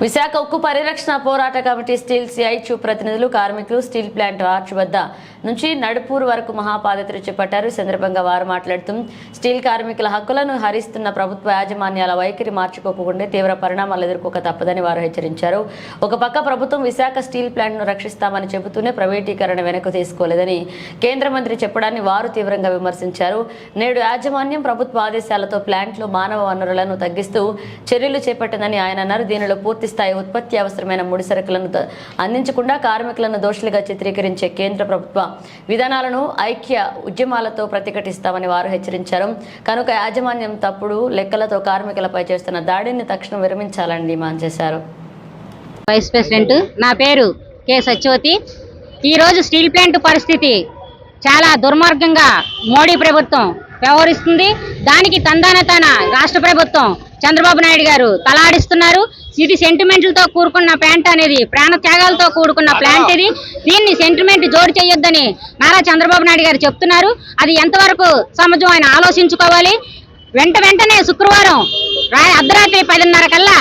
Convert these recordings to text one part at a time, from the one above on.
విశాఖ ఉక్కు పరిరక్షణ పోరాట కమిటీ స్టీల్ సిఐచు ప్రతినిధులు కార్మికులు స్టీల్ ప్లాంట్ ఆర్చ్ వద్ద నుంచి నడుపూర్ వరకు మహాపాదయాత్ర చేపట్టారు. ఈ సందర్భంగా వారు మాట్లాడుతూ స్టీల్ కార్మికుల హక్కులను హరిస్తున్న ప్రభుత్వ యాజమాన్యాల వైఖరి మార్చుకోకుండా తీవ్ర పరిణామాలు ఎదుర్కోక తప్పదని వారు హెచ్చరించారు. ఒక పక్క ప్రభుత్వం విశాఖ స్టీల్ ప్లాంట్ను రక్షిస్తామని చెబుతూనే ప్రైవేటీకరణ వెనక్కు తీసుకోలేదని కేంద్ర మంత్రి చెప్పడాన్ని వారు తీవ్రంగా విమర్శించారు. నేడు యాజమాన్యం ప్రభుత్వ ఆదేశాలతో ప్లాంట్లో మానవ వనరులను తగ్గిస్తూ చర్యలు చేపట్టిందని ఆయన అన్నారు. దీనిలో పూర్తి స్థాయి ఉత్పత్తి అవసరమైన ముడి సరుకులను అందించకుండా కార్మికులను దోషులుగా చిత్రీకరించే కేంద్ర ప్రభుత్వ విధానాలను ఐక్య ఉద్యమాలతో ప్రతిఘటిస్తామని వారు హెచ్చరించారు. కనుక యాజమాన్యం తప్పుడు లెక్కలతో కార్మికులపై చేస్తున్న దాడిని తక్షణం విరమించాలని డిమాండ్ చేశారు. వైస్ ప్రెసిడెంట్ నా పేరు కె సత్యవతి. ఈరోజు స్టీల్ ప్లాంట్ పరిస్థితి చాలా దుర్మార్గంగా మోడీ ప్రభుత్వం వ్యవహరిస్తుంది. దానికి తందాన తన రాష్ట్ర ప్రభుత్వం చంద్రబాబు నాయుడు గారు తలాడిస్తున్నారు. ఇది సెంటిమెంట్లతో కూడుకున్న ప్లాంట్ అనేది ప్రాణ త్యాగాలతో కూడుకున్న ప్లాంట్ ఇది. దీన్ని సెంటిమెంట్ జోడు చేయొద్దని నారా చంద్రబాబు నాయుడు గారు చెప్తున్నారు. అది ఎంతవరకు సమాజం ఆయన ఆలోచించుకోవాలి. వెంట వెంటనే శుక్రవారం అర్ధరాత్రి పదిన్నర కల్లా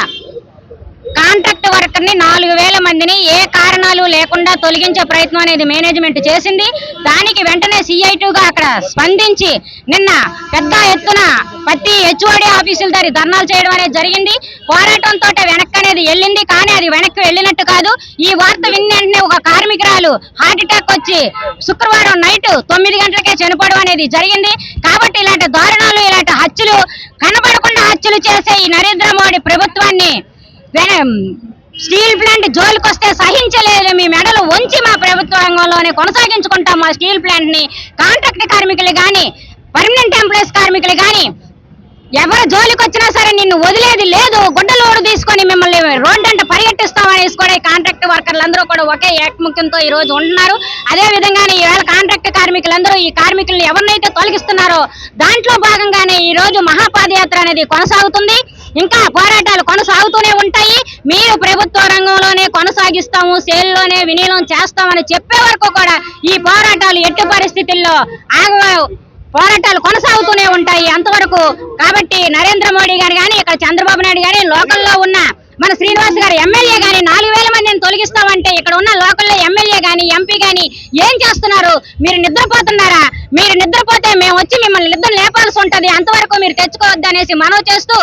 కాంట్రాక్ట్ వర్కర్ని నాలుగు వేల మందిని ఏ కారణాలు లేకుండా తొలగించే ప్రయత్నం అనేది మేనేజ్మెంట్ చేసింది. దానికి వెంటనే సిఐటిగా అక్కడ స్పందించి నిన్న పెద్ద ఎత్తున ప్రతి హెచ్ఓడి ఆఫీసుల దారి ధర్నాలు చేయడం అనేది జరిగింది. పోరాటంతో వెనక్కి అనేది వెళ్ళింది. కానీ అది వెనక్కి వెళ్ళినట్టు కాదు. ఈ వార్త విన్న వెంటనే ఒక కార్మికురాలు హార్ట్ అటాక్ వచ్చి శుక్రవారం నైట్ తొమ్మిది గంటలకే చనిపోవడం అనేది జరిగింది. కాబట్టి ఇలాంటి దారుణాలు ఇలాంటి హత్యలు కనబడకుండా హత్యలు చేసే ఈ నరేంద్ర మోడీ ప్రభుత్వాన్ని స్టీల్ ప్లాంట్ జోలికి వస్తే సహించలేదు. మీ మెడలు వంచి మా ప్రభుత్వ రంగంలోనే కొనసాగించుకుంటాం మా స్టీల్ ప్లాంట్ని కాంట్రాక్ట్ కార్మికులు కానీ పర్మనెంట్ ఎంప్లాయీస్ కార్మికులు కానీ ఎవరు జోలికి వచ్చినా సరే నిన్ను వదిలేది లేదు. గుడ్డలోడు తీసుకొని మిమ్మల్ని రోడ్డంట పరిగెట్టిస్తామనేసి కూడా ఈ కాంట్రాక్ట్ వర్కర్లు అందరూ కూడా ఒకే ఏకముఖ్యంతో ఈ రోజు ఉంటున్నారు. అదే విధంగానే ఈవేళ కాంట్రాక్ట్ కార్మికులందరూ ఈ కార్మికుల్ని ఎవరినైతే తొలగిస్తున్నారో దాంట్లో భాగంగానే ఈ రోజు మహాపాదయాత్ర అనేది కొనసాగుతుంది. ఇంకా పోరాటాలు కొనసాగుతూనే ఉంటాయి. మీరు ప్రభుత్వ రంగంలోనే కొనసాగిస్తాము సేల్లోనే వినియోగం చేస్తామని చెప్పే వరకు కూడా ఈ పోరాటాలు ఎట్టి పరిస్థితుల్లో ఆగ పోరాటాలు కొనసాగుతూనే ఉంటాయి అంతవరకు. కాబట్టి నరేంద్ర మోడీ గారు కానీ ఇక్కడ చంద్రబాబు నాయుడు కానీ లోకల్లో ఉన్న మన శ్రీనివాస్ గారు ఎమ్మెల్యే గాని నాలుగు వేల మందిని తొలగిస్తామంటే ఇక్కడ ఉన్న లోకల్లో ఎమ్మెల్యే గాని ఎంపీ గాని ఏం చేస్తున్నారు? మీరు నిద్రపోతున్నారా? మీరు నిద్రపోతే మేము వచ్చి మిమ్మల్ని నిద్ర లేపాల్సి ఉంటుంది. అంతవరకు మీరు తెచ్చుకోవద్దు అనేసి మనవి చేస్తూ